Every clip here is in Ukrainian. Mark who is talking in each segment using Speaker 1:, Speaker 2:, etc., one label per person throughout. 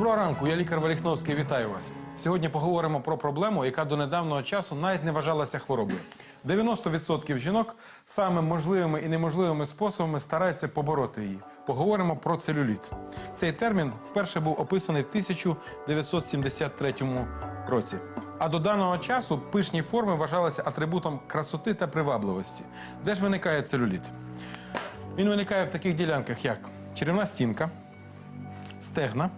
Speaker 1: Доброго ранку, я лікар Валіхновський. Вітаю вас. Сьогодні поговоримо про проблему, яка до недавнього часу навіть не вважалася хворобою. 90% жінок самими можливими і неможливими способами стараються побороти її. Поговоримо про целюліт. Цей термін вперше був описаний в 1973 році. А до даного часу пишні форми вважалися атрибутом красоти та привабливості. Де ж виникає целюліт? Він виникає в таких ділянках, як черевна стінка, стегна,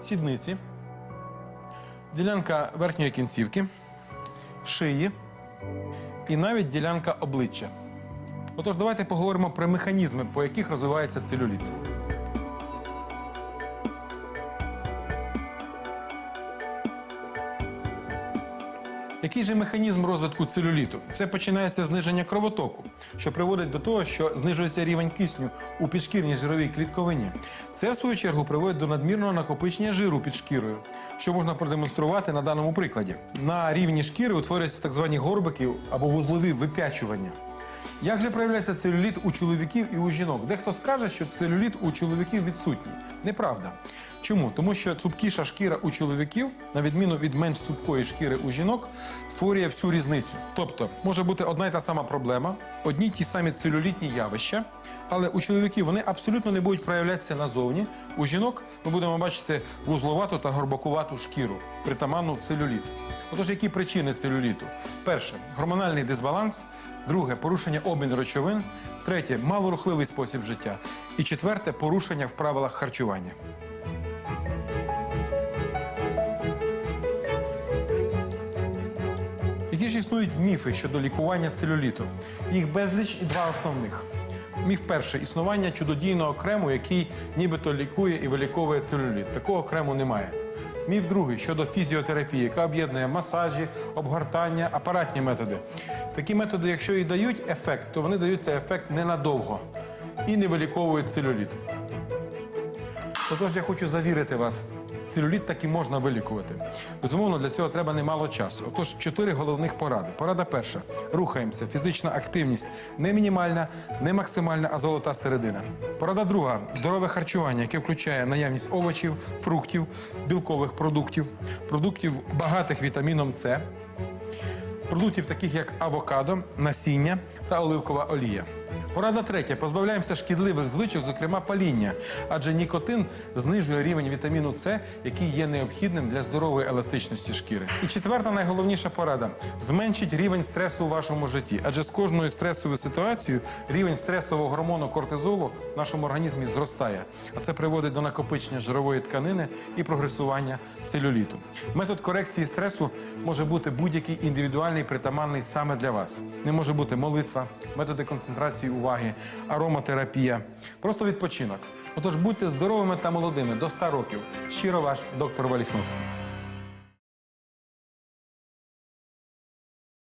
Speaker 1: сідниці, ділянка верхньої кінцівки, шиї і навіть ділянка обличчя. Отож, давайте поговоримо про механізми, по яких розвивається целюліт. Який же механізм розвитку целюліту? Все починається зниження кровотоку, що приводить до того, що знижується рівень кисню у підшкірній жировій клітковині. Це, в свою чергу, приводить до надмірного накопичення жиру під шкірою, що можна продемонструвати на даному прикладі. На рівні шкіри утворюються так звані горбики або вузлові вип'ячування. Як же проявляється целюліт у чоловіків і у жінок? Дехто скаже, що целюліт у чоловіків відсутній. Неправда. Чому? Тому що цупкіша шкіра у чоловіків, на відміну від менш цупкої шкіри у жінок, створює всю різницю. Тобто може бути одна й та сама проблема, одні й ті самі целюлітні явища, але у чоловіків вони абсолютно не будуть проявлятися назовні. У жінок ми будемо бачити вузловату та горбакувату шкіру, притаманну целюліту. Отож, які причини целюліту? Перше гормональний дисбаланс, друге порушення обміну речовин, третє малорухливий спосіб життя. І четверте порушення в правилах харчування. Які ж існують міфи щодо лікування целюліту? Їх безліч і два основних. Міф перший існування чудодійного крему, який нібито лікує і виліковує целюліт. Такого крему немає. Міф другий щодо фізіотерапії, яка об'єднує масажі, обгортання, апаратні методи. Такі методи, якщо і дають ефект, то вони дають цей ефект ненадовго і не виліковують целюліт. Отож, я хочу завірити вас. Целюліт таки можна вилікувати. Безумовно, для цього треба немало часу. Отож, чотири головних поради. Порада перша: рухаємося. Фізична активність не мінімальна, не максимальна, а золота середина. Порада друга здорове харчування, яке включає наявність овочів, фруктів, білкових продуктів, продуктів багатих вітаміном С, продуктів таких як авокадо, насіння та оливкова олія. Порада третя: позбавляємося шкідливих звичок, зокрема паління, адже нікотин знижує рівень вітаміну С, який є необхідним для здорової еластичності шкіри. І четверта найголовніша порада: зменшіть рівень стресу у вашому житті, адже з кожною стресовою ситуацією рівень стресового гормону кортизолу в нашому організмі зростає, а це приводить до накопичення жирової тканини і прогресування целюліту. Метод корекції стресу може бути будь-який індивідуальний, притаманний саме для вас. Не може бути молитва, методи концентрації уваги, ароматерапія, просто відпочинок. Отож, будьте здоровими та молодими до 100 років. Щиро ваш доктор Валіхновський.